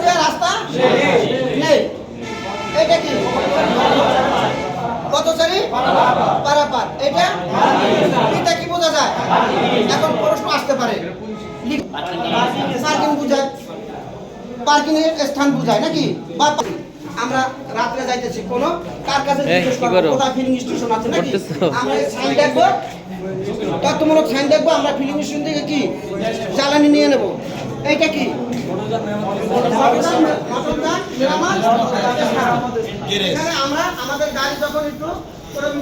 দিয়ে রাস্তা নেই এটা কি কত সারি পারাপার এটা এটা কি বোঝা যায় এখন প্রশ্ন আসতে পারে পার্কিং বোঝায় পার্কিং এর স্থান বোঝায় নাকি বা আমরা রাত্রে যাইতেছি কোন। কার কাছে জিজ্ঞেস কোথায় ফিলিং স্টেশন আছে নাকি? আমরা সাইন দেখব। তথ্যমূলক সাইন দেখব, আমরা ফিলিং স্টেশন থেকে কি জ্বালানি নিয়ে নেব? এইটা কি? আমরা আমাদের গাড়ি যখন একটু ওরকম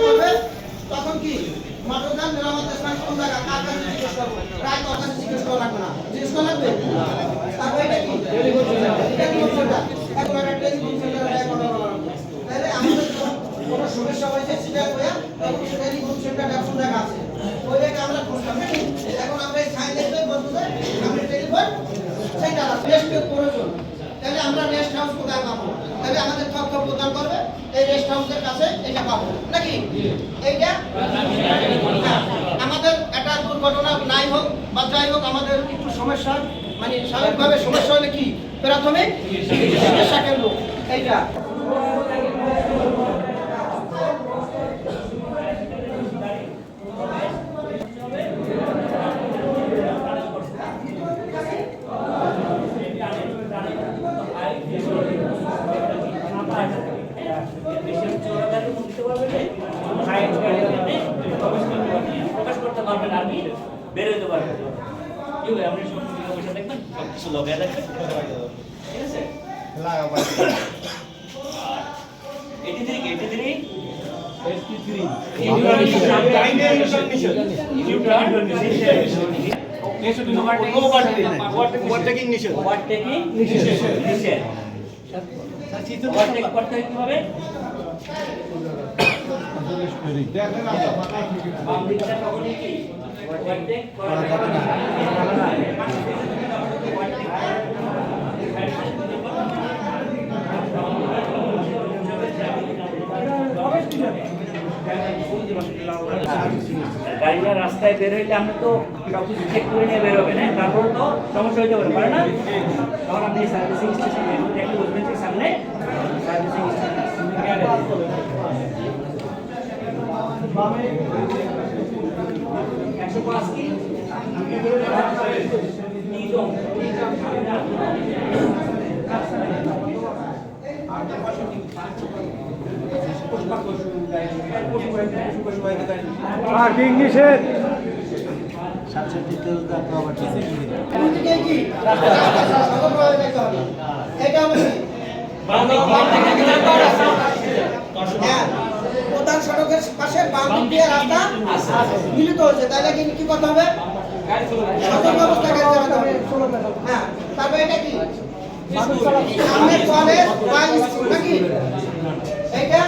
করবে, তখন কি? কাছে জিজ্ঞেস না। জিজ্ঞেস লাগবে? তারপর সেন্টার কোন জায়গা আছে ওই জায়গায় আমরা খুঁজলাম নাকি এখন আমরা এই সাইন দেখবে বলতে আমরা টেলিফোন সেন্টার আছে রেস্টের প্রয়োজন তাহলে আমরা রেস্ট হাউস কোথায় পাবো তাহলে আমাদের তথ্য প্রদান করবে এই রেস্ট হাউসের কাছে এটা পাবো। নাকি? এইটা? হ্যাঁ, আমাদের একটা দুর্ঘটনা নাই হোক বা যাই হোক আমাদের একটু সমস্যা মানে স্বাভাবিকভাবে সমস্যা হলে কি? প্রাথমিক চিকিৎসা কেন্দ্র এইটা। কি হবে আপনি সব টাকা পয়সা দেখবেন? সব কিছু লগে দেখবেন? ঠিক আছে? Eighty three eighty three overtaking নিষেধ। ওভারটেক করতে হয় কীভাবে? বাম দিকটা কখনই কি? ওভারটেক করা যাবে গাড়িটা রাস্তায় বের হইলে আপনি তো সবকিছু চেক করে নিয়ে বেরোবেন হ্যাঁ? তারপর তো সমস্যা হইতে পারে পারে না? তখন আপনি সার্ভিসিং স্টেশনে একটু বসবেন সামনে। সার্ভিসিং একশো পাঁচ কি পার্কিং নিষেধ এটা হলো কি? হ্যাঁ, প্রধান সড়কের পাশে বাম দিক দিয়ে রাস্তা মিলিত হয়েছে। তাহলে কি কি করতে হবে? সতর্ক অবস্থা হ্যাঁ তারপরে এটা কি? সামনে কলেজ নাকি? এইটা?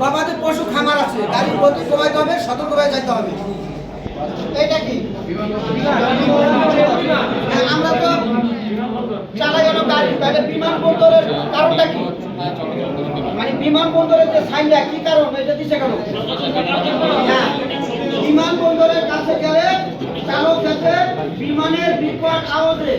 গবাদি পশু। খামার আছে গাড়ির গতি কমাইতে হবে সতর্কভাবে যাইতে হবে। এটা কি? তাহলে বিমানবন্দরের কারণটা কি? মানে বিমানবন্দরের যে কি কারণ? এটা হ্যাঁ বিমানবন্দরের কাছে গেলে চালক যাতে বিমানের বিকট আওয়াজে